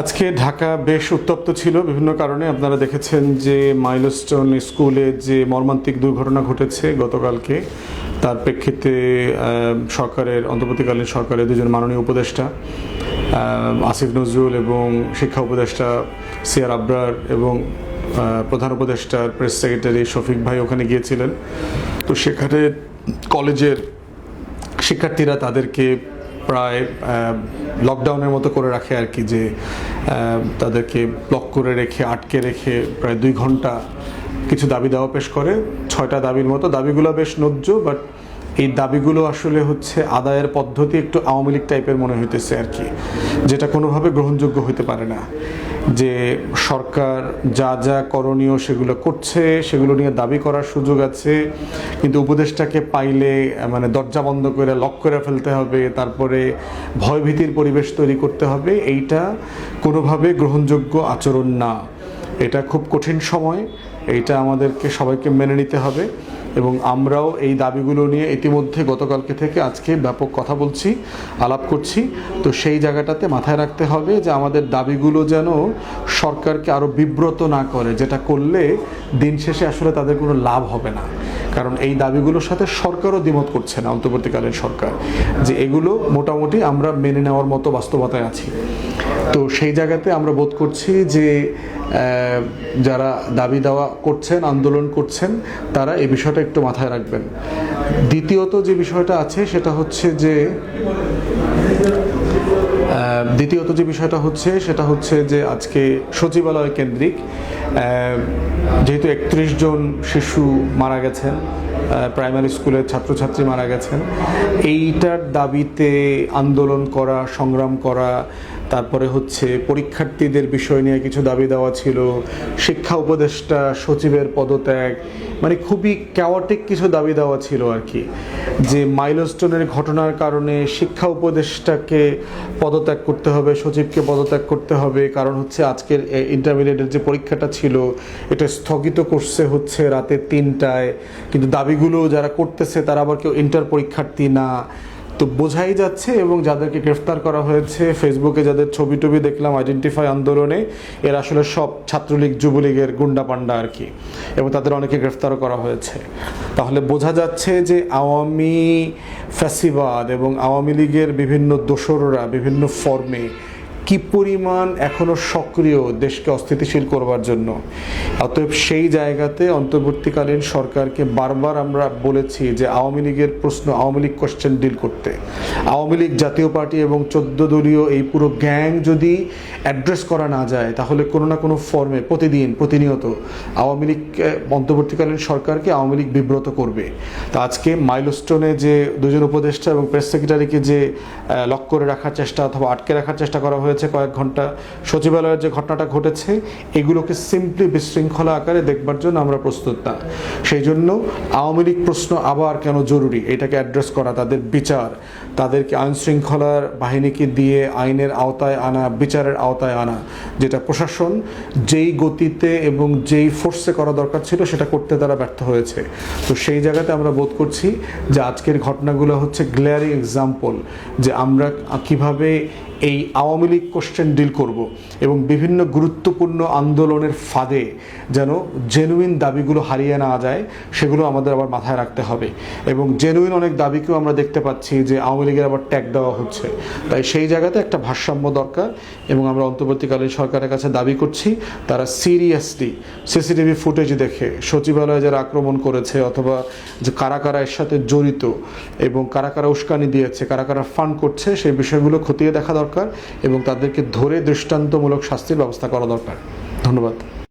আজকে ঢাকা বেশ উত্তপ্ত ছিল। বিভিন্ন কারণে আপনারা দেখেছেন যে মাইলস্টোন স্কুলে যে মর্মান্তিক দুর্ঘটনা ঘটেছে গতকালকে, তার প্রেক্ষিতে সরকারের, অন্তর্বর্তীকালীন সরকারের দুজন মাননীয় উপদেষ্টা আসিফ নজরুল এবং শিক্ষা উপদেষ্টা সিয়ার আবরার এবং প্রধান উপদেষ্টার প্রেস সেক্রেটারি শফিক ভাই ওখানে গিয়েছিলেন। তো সেখানে কলেজের শিক্ষার্থীরা তাদেরকে প্রায় লকডাউনের মতো করে রাখে আর কি যে তাদেরকে ব্লক করে রেখে, আটকে রেখে প্রায় দুই ঘণ্টা কিছু দাবি দাওয়া পেশ করে। ছয়টা দাবির মতো। দাবিগুলো বেশ ন্যায্য বাট এই দাবিগুলো আসলে হচ্ছে আদায়ের পদ্ধতি একটু আওয়ামী লীগ টাইপের মনে হইতেছে আর কি, যেটা কোনোভাবে গ্রহণযোগ্য হতে পারে না। যে সরকার যা যা করণীয় সেগুলো করছে, সেগুলো নিয়ে দাবি করার সুযোগ আছে, কিন্তু উপদেশটাকে পাইলে মানে দরজা বন্ধ করে, লক করে ফেলতে হবে, তারপরে ভয়ভীতির পরিবেশ তৈরি করতে হবে, এইটা কোনোভাবে গ্রহণযোগ্য আচরণ না। এটা খুব কঠিন সময়, এইটা আমাদেরকে সবাইকে মেনে নিতে হবে। এবং আমরাও এই দাবিগুলো নিয়ে ইতিমধ্যে গতকালকে থেকে আজকে ব্যাপক কথা বলছি, আলাপ করছি। তো সেই জায়গাটাতে মাথায় রাখতে হবে যে আমাদের দাবিগুলো যেন সরকারকে আরও বিব্রত না করে, যেটা করলে দিন শেষে আসলে তাদের কোনো লাভ হবে না। কারণ এই দাবিগুলোর সাথে সরকারও দ্বিমত করছে না অন্তর্বর্তীকালীন সরকার যে এগুলো মোটামুটি আমরা মেনে নেওয়ার মতো বাস্তবতায় আছি। তো সেই জায়গাতে আমরা বোধ করছি যে যারা দাবি দাওয়া করছেন, আন্দোলন করছেন, তারা এই বিষয়টা একটু মাথায় রাখবেন। দ্বিতীয়ত যে বিষয়টা আছে, সেটা হচ্ছে যে দ্বিতীয়ত যে বিষয়টা হচ্ছে, সেটা হচ্ছে যে আজকে সচিবালয় কেন্দ্রিক যেহেতু একত্রিশ জন শিশু মারা গেছেন প্রাইমারি স্কুলের ছাত্রছাত্রী মারা গেছেন, এইটার দাবিতে আন্দোলন করা, সংগ্রাম করা তারপরে হচ্ছে পরীক্ষার্থীদের বিষয় নিয়ে কিছু দাবি দেওয়া ছিল, শিক্ষা উপদেষ্টা সচিবের পদত্যাগ মানে খুবই ক্যাওয়াটিক কিছু দাবি দেওয়া ছিল আর কি। যে মাইলস্টোনের ঘটনার কারণে শিক্ষা উপদেষ্টাকে পদত্যাগ করতে হবে, সচিবকে পদত্যাগ করতে হবে, কারণ হচ্ছে আজকের ইন্টারমিডিয়েটের যে পরীক্ষাটা ছিল, এটা স্থগিত করছে হচ্ছে রাতে তিনটায়, কিন্তু দাবিগুলো যারা করতেছে তারা আবার কেউ ইন্টার পরীক্ষার্থী না। তো বোঝাই যাচ্ছে এবং যাদেরকে গ্রেফতার করা হয়েছে ফেসবুকে যাদের ছবি টবি দেখলাম আইডেন্টিফাই আন্দোলনে, এরা আসলে সব ছাত্রলীগ, যুবলীগের গুন্ডা পান্ডা আর কি। এবং তাদের অনেকে গ্রেফতারও করা হয়েছে। তাহলে বোঝা যাচ্ছে যে আওয়ামী ফ্যাসিবাদ এবং আওয়ামী লীগের বিভিন্ন দোসররা বিভিন্ন ফর্মে কি পরিমাণ এখনও সক্রিয় দেশকে অস্থিতিশীল করবার জন্য? অতএব সেই জায়গাতে অন্তর্বর্তীকালীন সরকারকে বারবার আমরা বলেছি যে আওয়ামী লীগের প্রশ্ন, আওয়ামী লীগ কোশ্চেন ডিল করতে। আওয়ামী লীগ জাতীয় পার্টি এবং চোদ্দ দলীয় এই পুরো গ্যাং যদি অ্যাড্রেস করা না যায়, তাহলে কোনো না কোনো ফর্মে প্রতিদিন, প্রতিনিয়ত আওয়ামী লীগ অন্তর্বর্তীকালীন সরকারকে আওয়ামী লীগ বিব্রত করবে। তো আজকে মাইলস্টোনে যে দুজন উপদেষ্টা এবং প্রেস সেক্রেটারিকে যে লক করে রাখার চেষ্টা অথবা আটকে রাখার চেষ্টা করা হয়েছে কয়েক ঘণ্টা। সচিবালয়ের যে ঘটনাটা ঘটেছে, এগুলোকে সিম্পলি বিশৃঙ্খলা আকারে দেখবার জন্য আমরা প্রস্তুত না। সেই জন্য আওয়ামী লীগ প্রশ্ন আবার কেন জরুরি? এটাকে অ্যাড্রেস করা, তাদের বিচার। তাদেরকে আইন শৃঙ্খলার বাহিনীকে দিয়ে আইনের আওতায় আনা, বিচারের আওতায় আনা। যেটা প্রশাসন যেই গতিতে এবং যেই ফোর্সে করা দরকার ছিল, সেটা করতে তারা ব্যর্থ হয়েছে। তো সেই জায়গাতে আমরা বোধ করছি যে আজকের ঘটনাগুলো হচ্ছে গ্লেয়ারিং এক্সাম্পল যে আমরা কীভাবে এই আওয়ামী লীগ কোশ্চেন ডিল করব এবং বিভিন্ন গুরুত্বপূর্ণ আন্দোলনের ফাঁদে যেন জেনুইন দাবিগুলো হারিয়ে না যায়, সেগুলো আমাদের আবার মাথায় রাখতে হবে। এবং জেনুইন অনেক দাবিকেও আমরা দেখতে পাচ্ছি যে আওয়ামী লীগের আবার ট্যাগ দেওয়া হচ্ছে। তাই সেই জায়গাতে একটা ভারসাম্য দরকার এবং আমরা অন্তর্বর্তীকালীন সরকারের কাছে দাবি করছি, তারা সিরিয়াসলি সিসিটিভি ফুটেজ দেখে সচিবালয়ে যারা আক্রমণ করেছে অথবা যে কারা কারা এর সাথে জড়িত এবং কারা কারা উস্কানি দিয়েছে, কারা কারা ফান্ড করছে, সেই বিষয়গুলো খতিয়ে দেখা দরকার এবং তাদেরকে ধরে দৃষ্টান্তমূলক শাস্তির ব্যবস্থা করা দরকার। ধন্যবাদ।